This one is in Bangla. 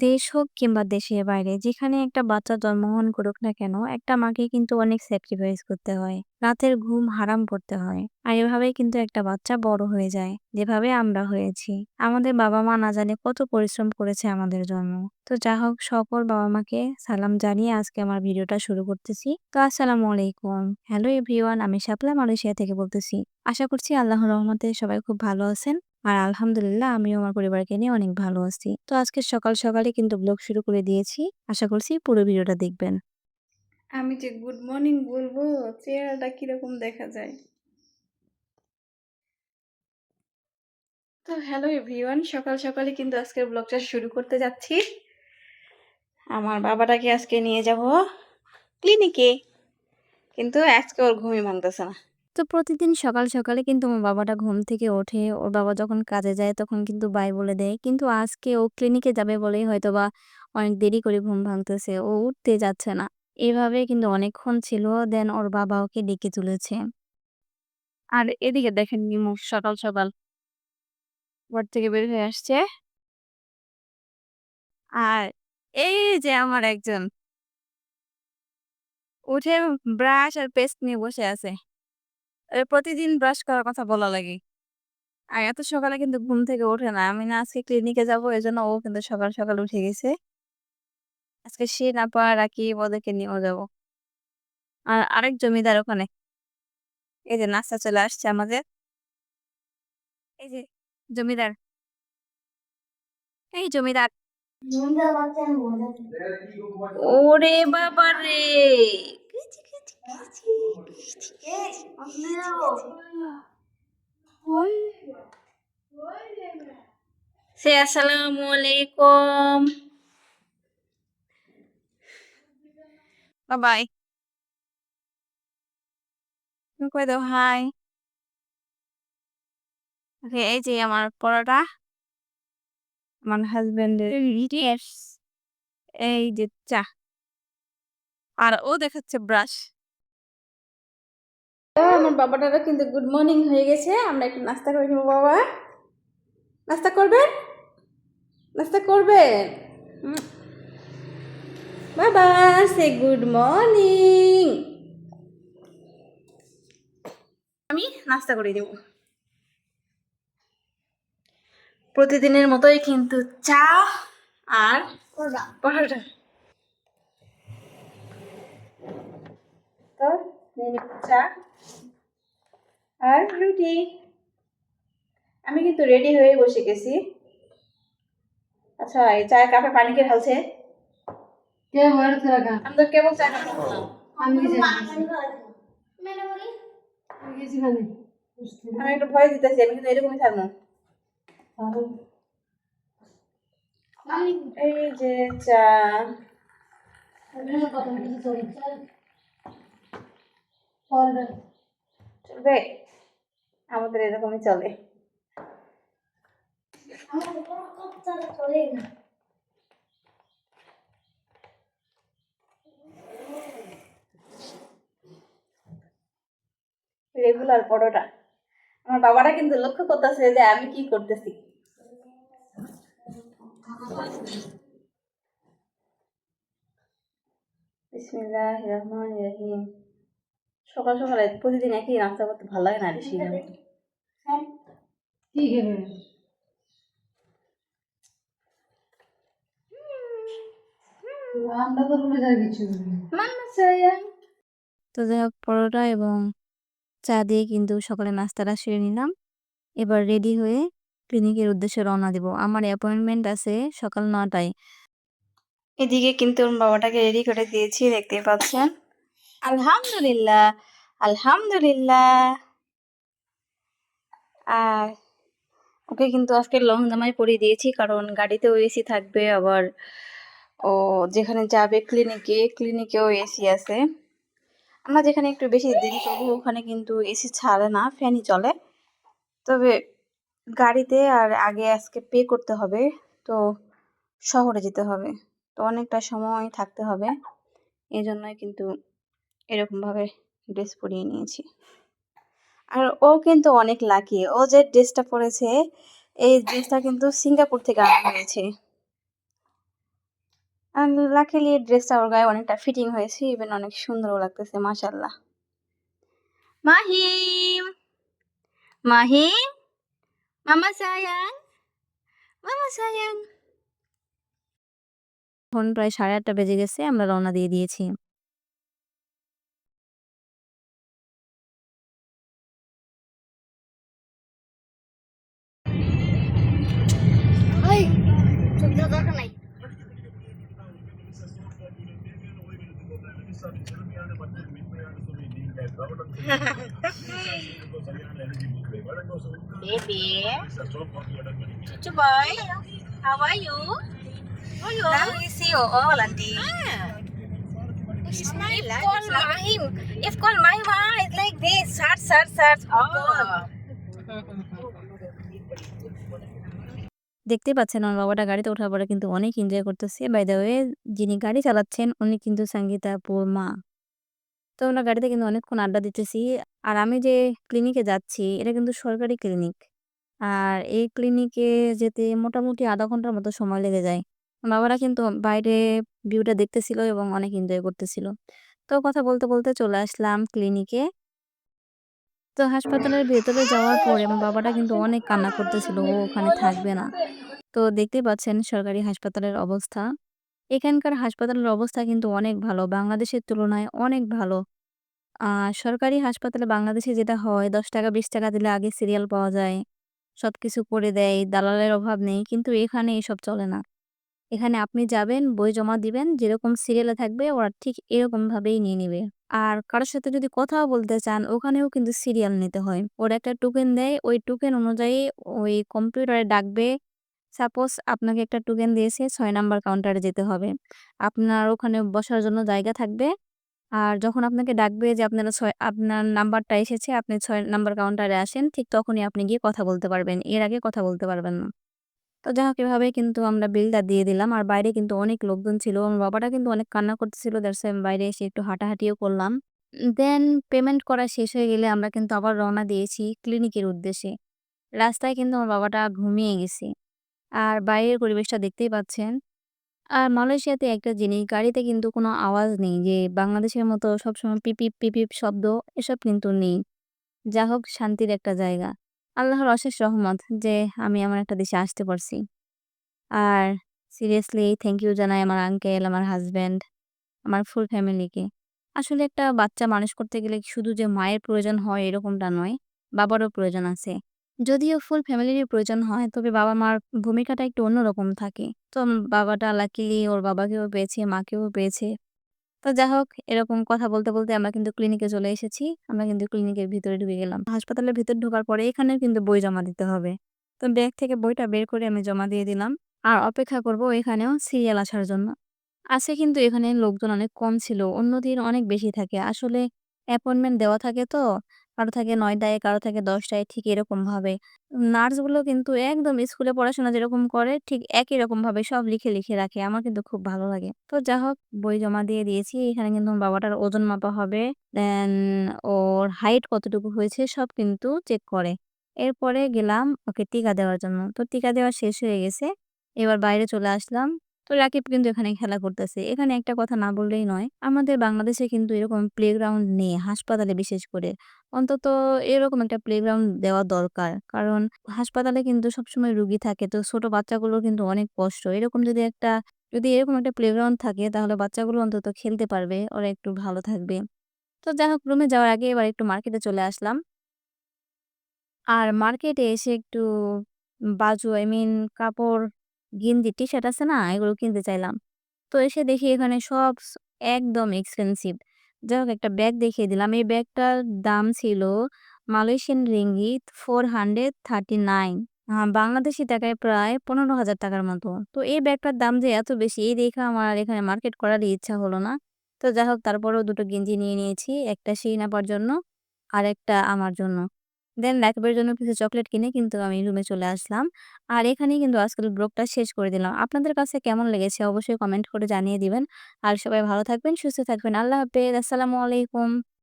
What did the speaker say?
দেশ হোক কিংবা দেশের বাইরে যেখানে একটা বাচ্চা জন্মগ্রহণ করুক না কেন, একটা মাকে কিন্তু অনেক স্যাক্রিফাইস করতে হয়। রাতের ঘুম হারাম করতে হয়। আর এভাবেই কিন্তু একটা বাচ্চা বড় হয়ে যায়। যেভাবে আমরা হয়েছি। আমাদের বাবা-মা না জানে কত পরিশ্রম করেছে আমাদের জন্য। তো যা হোক সকল বাবা-মাকে সালাম জানিয়ে আজকে আমার ভিডিওটা শুরু করতেছি। তো আসসালামু আলাইকুম। হ্যালো এভরিওয়ান আমি শাপলা মালয়েশিয়া থেকে বলতেছি। আশা করছি আল্লাহর রহমতে সবাই খুব ভালো আছেন। আর আলহামদুলিল্লাহ আমিও আমার পরিবারকে নিয়ে অনেক ভালো আছি। তো আজকে সকাল সকালে কিন্তু ব্লগ শুরু করে দিয়েছি। আশা করছি পুরো ভিডিওটা দেখবেন। আমি যে গুড মর্নিং বলব, চেহারাটা কীরকম দেখা যায় তো হ্যালো এভরিওয়ান, সকাল সকালে কিন্তু আজকের ব্লগটা শুরু করতে যাচ্ছি আমার বাবাটাকে আজকে নিয়ে যাব ক্লিনিকে কিন্তু আজকে ওর ঘুমই ভাঙতেছে না তো প্রতিদিন সকাল সকালে কিন্তু আমার বাবাটা ঘুম থেকে ওঠে। ওর বাবা যখন কাজে যায় তখন কিন্তু বাই বলে দেয়। কিন্তু আজকে ও ক্লিনিকে যাবে বলেই হয়তোবা অনেক দেরি করে ঘুম ভাঙতেছে। ও উঠতে যাচ্ছে না। এভাবে কিন্তু অনেকক্ষণ ছিল। দেন ওর বাবা ওকে ডেকে তুলেছে। আর এদিকে দেখেন নিমু সকাল সকাল ঘর থেকে বের হয়ে আসছে। আর এই যে আমার একজন উঠে ব্রাশ আর পেস্ট নিয়ে বসে আছে। প্রতিদিন ব্রাশ করার কথা বলা লাগে। আর এত সকালে কিন্তু ঘুম থেকে ওঠে না। আমি না আজকে ক্লিনিকে যাব এজন্য ও কিন্তু সকাল, সকাল উঠে গেছে। আজকে সে না পাওয়া রাকিব ওদেরকে নিয়েও যাব। আর আরেক জমিদার ওখানে। এই যে নাস্তা চলে আসছে আমাদের। এই যে জমিদার। এই জমিদার। ওরে বাবা রে সে আসসালামু আলাইকুম বাই। তুমি কই দাও হাই। ওকে এই যে আমার পরোটা। আমার হাজবেন্ডের। এই যে চা। আর ও দেখাচ্ছে ব্রাশ। আমার বাবাটারও কিন্তু গুড মর্নিং হয়ে গেছে। আমরা একটু নাস্তা করে নেব বাবা। নাস্তা করবেন? নাস্তা করবেন? বাবা সে গুড মর্নিং আমি নাস্তা করে দেব প্রতিদিনের মতোই কিন্তু চা আর পরোটা। তো চা। আর রুটি। আমি কিন্তু রেডি হয়ে বসে গেছি। আচ্ছা এই চায়ের কাপে পানি কে ঢালছে? আমি তো কেবল চা আমি একটু ভয় দিতেছি আমি কিন্তু এরকমই থাকব। এই যে চা। চলবে? আমাদের এরকমই চলে। রেগুলার পরোটা। আমার বাবারা কিন্তু লক্ষ্য করতেছে যে আমি কি করতেছি। বিসমিল্লাহ রহমান রহিম। সকাল সকাল প্রতিদিন একই নাস্তা করতে ভালো লাগে না বেশি কি খেবে চাইয়া তো যাই হোক পরোটা এবং চা দিয়ে কিন্তু সকালে নাস্তাটা সেরে নিলাম। এবার রেডি হয়ে ক্লিনিকের উদ্দেশ্যে রওনা দিব। আমার অ্যাপয়েন্টমেন্ট আছে সকাল নটায়। এদিকে কিন্তু ওর বাবাটাকে রেডি করে দিয়েছি দেখতে পাচ্ছেন। আলহামদুলিল্লাহ আলহামদুলিল্লাহ। আর ওকে কিন্তু আজকে লং জামাই পরিয়ে দিয়েছি, কারণ গাড়িতেও এসি থাকবে, আবার ও যেখানে যাবে ক্লিনিকে ক্লিনিকেও এসি আছে। আমরা যেখানে একটু বেশি দেরি করব, ওখানে কিন্তু এসি ছাড়ে না ফ্যানই চলে। তবে গাড়িতে আর আগে আজকে পে করতে হবে, তো শহরে যেতে হবে। তো অনেকটা সময় থাকতে হবে এই জন্যই কিন্তু এরকমভাবে ড্রেস পরিয়ে নিয়েছি। আর ও কিন্তু অনেক লাকি ও যে ড্রেসটা পরেছে, এই ড্রেসটা কিন্তু সিঙ্গাপুর থেকে আনা হয়েছে। আর লাকিলি ড্রেসটা ওর গায়ে অনেকটা ফিটিং হয়েছে ইভেন অনেক সুন্দরও লাগতেছে মাশাল্লাহ মাহিম! মাহিম! মামা sayang মামা sayang এখন প্রায় সাড়ে আটটা বেজে গেছে, আমরা রওনা দিয়ে দিয়েছি। Baby. Chuchu boy. How are you? How are you? Now we see you all, auntie. This is my If life. call Mahim, if call Mahim, ah, it's like this. Search, search, search. Oh. দেখতে পাচ্ছেন আমার বাবাটা গাড়িতে ওঠার পরে কিন্তু অনেক এনজয় করতেছে। বাই দ্য ওয়ে যিনি গাড়ি চালাচ্ছেন, উনি কিন্তু সঙ্গীতা আপুর মা। তো আমরা গাড়িতে কিন্তু অনেকক্ষণ আড্ডা দিতেছি। আর আমি যে ক্লিনিকে যাচ্ছি, এটা কিন্তু সরকারি ক্লিনিক আর এই ক্লিনিকে যেতে মোটামুটি আধা ঘণ্টার মতো সময় লেগে যায়। বাবারা কিন্তু বাইরে ভিউটা দেখতেছিল এবং অনেক এনজয় করতেছিল। তো কথা বলতে বলতে চলে আসলাম ক্লিনিকে তো হাসপাতালের ভেতরে যাওয়ার পরে আমার বাবাটা কিন্তু অনেক কান্না করতেছিল, ও ওখানে থাকবে না। তো দেখতেই পাচ্ছেন সরকারি হাসপাতালের অবস্থা। এখানকার হাসপাতালের অবস্থা কিন্তু অনেক ভালো, বাংলাদেশের তুলনায় অনেক ভালো। সরকারি হাসপাতালে বাংলাদেশে যেটা হয়, দশ টাকা, বিশ টাকা দিলে আগে সিরিয়াল পাওয়া যায়, সবকিছু করে দেয়, দালালের অভাব নেই, কিন্তু এখানে এসব চলে না। এখানে আপনি যাবেন, বই জমা দিবেন, যেরকম সিরিয়ালে থাকবে, ওরা ঠিক এরকম ভাবেই নিয়ে নিবে। আর কারোর সাথে যদি কথাও বলতে চান, ওখানেও কিন্তু সিরিয়াল নিতে হয়। ওরা একটা টোকেন দেয়, ওই টোকেন অনুযায়ী ওই কম্পিউটারে ডাকবে সাপোজ আপনাকে একটা টোকেন দিয়েছে, ছয় নাম্বার কাউন্টারে যেতে হবে। আপনার ওখানে বসার জন্য জায়গা থাকবে। আর যখন আপনাকে ডাকবে যে আপনারা ছয়, আপনার নাম্বারটা এসেছে, আপনি ছয় নাম্বার কাউন্টারে আসেন, ঠিক তখনই আপনি গিয়ে কথা বলতে পারবেন। এর আগে কথা বলতে পারবেন না। তো যাই হোক এভাবে কিন্তু আমরা বিলটা দিয়ে দিলাম। আর বাইরে কিন্তু অনেক লোকজন ছিল। আমার বাবাটা কিন্তু অনেক কান্না করতেছিল। দ্যাটস আমি বাইরে এসে একটু হাঁটাহাঁটিও করলাম। দেন পেমেন্ট করা শেষ হয়ে গেলে আমরা কিন্তু আবার রওনা দিয়েছি ক্লিনিকের উদ্দেশ্যে। রাস্তায় কিন্তু আমার বাবাটা ঘুমিয়ে গেছে। আর বাইরের পরিবেশটা দেখতেই পাচ্ছেন। আর মালয়েশিয়াতে একটা জিনিস, গাড়িতে কিন্তু কোনো আওয়াজ নেই যে বাংলাদেশের মতো সবসময় পিপিপ পিপিপ শব্দ, এসব কিন্তু নেই। যা হোক, শান্তির একটা জায়গা। আল্লাহর অশেষ রহমত যে আমি আমার একটা দেশে আসতে পারছি। আর সিরিয়াসলি থ্যাংক ইউ জানাই আমার আঙ্কেল আমার হাজব্যান্ড আমার ফুল ফ্যামিলিকে আসলে একটা বাচ্চা মানুষ করতে গেলে শুধু যে মায়ের প্রয়োজন হয় এরকমটা নয়, বাবারও প্রয়োজন আছে। যদিও ফুল ফ্যামিলিরই প্রয়োজন হয়, তবে বাবা মার ভূমিকাটা একটু অন্যরকম থাকে। তো বাবাটা লাকিলি ওর বাবাকেও পেয়েছে, মাকেও পেয়েছে। তো যাই হোক, এরকম কথা বলতে বলতে আমরা কিন্তু ক্লিনিকে চলে এসেছি। আমরা কিন্তু ক্লিনিকের ভিতরে ঢুকে গেলাম। হাসপাতালের ভিতর ঢোকার পরে এখানে কিন্তু বই জমা দিতে হবে। তো ব্যাগ থেকে বইটা বের করে আমি জমা দিয়ে দিলাম। আর অপেক্ষা করব এখানেও সিরিয়াল আসার জন্য। আছে কিন্তু এখানে লোকজন অনেক কম ছিল। অন্যদিন অনেক বেশি থাকে। আসলে অ্যাপয়েন্টমেন্ট দেওয়া থাকে তো। কারও থাকে নয়টায়, কারও থাকে দশটায়, ঠিক এরকম ভাবে নার্সগুলো কিন্তু একদম স্কুলে পড়াশোনা যেরকম করে, ঠিক একই রকম ভাবে সব লিখে লিখে রাখে। আমার কিন্তু খুব ভালো লাগে। তো যা হোক, বই জমা দিয়ে দিয়েছি। এখানে কিন্তু বাবাটার ওজন মাপা হবে। দেন ওর হাইট কতটুকু হয়েছে, সব কিন্তু চেক করে। এরপরে গেলাম ওকে টিকা দেওয়ার জন্য। তো টিকা দেওয়া শেষ হয়ে গেছে। এবার বাইরে চলে আসলাম। তো রাকিব কিন্তু এখানে খেলা করতেছে। এখানে একটা কথা না বললেই নয়, আমাদের বাংলাদেশে কিন্তু এরকম প্লেগ্রাউন্ড নেই, হাসপাতালে বিশেষ করে। অন্তত এরকম একটা প্লেগ্রাউন্ড দেওয়া দরকার। কারণ হাসপাতালে কিন্তু সবসময় রুগী থাকে, তো ছোট বাচ্চাগুলোর কিন্তু অনেক কষ্ট। এরকম যদি একটা, যদি এরকম একটা প্লেগ্রাউন্ড থাকে, তাহলে বাচ্চাগুলো অন্তত খেলতে পারবে, ওরা একটু ভালো থাকবে। তো যাই হোক রুমে যাওয়ার আগে এবার একটু মার্কেটে চলে আসলাম। আর মার্কেটে এসে একটু বাজু আই মিন কাপড় গেঞ্জি টি-শার্ট আছে না? এগুলো কিনতে চাইলাম। তো এসে দেখি এখানে সব একদম এক্সপেনসিভ। যাই হোক একটা ব্যাগ দেখিয়ে দিলাম। এই ব্যাগটার দাম ছিল মালয়েশিয়ান রিঙ্গিত ৳439 আ বাংলাদেশি টাকায় প্রায় ৳১৫,০০০ টাকার মতো। তো এই ব্যাগটার দাম যে এত বেশি এই দেখে আমার এখানে মার্কেট করারই ইচ্ছা হলো না। তো যাই হোক তারপরেও ২ টো গেঞ্জি নিয়ে নিয়েছি। একটা শিরিন আপার জন্য, আর একটা আমার জন্য। দেন রাকিবের জন্য কিছু চকলেট কিনে কিন্তু আমি রুমে চলে আসলাম। আর এখানেই কিন্তু আজকের ব্লগটা শেষ করে দিলাম। আপনাদের কাছে কেমন লেগেছে অবশ্যই কমেন্ট করে জানিয়ে দিবেন। আর সবাই ভালো থাকবেন, সুস্থ থাকবেন। আল্লাহ হাফেজ। আসসালামু আলাইকুম।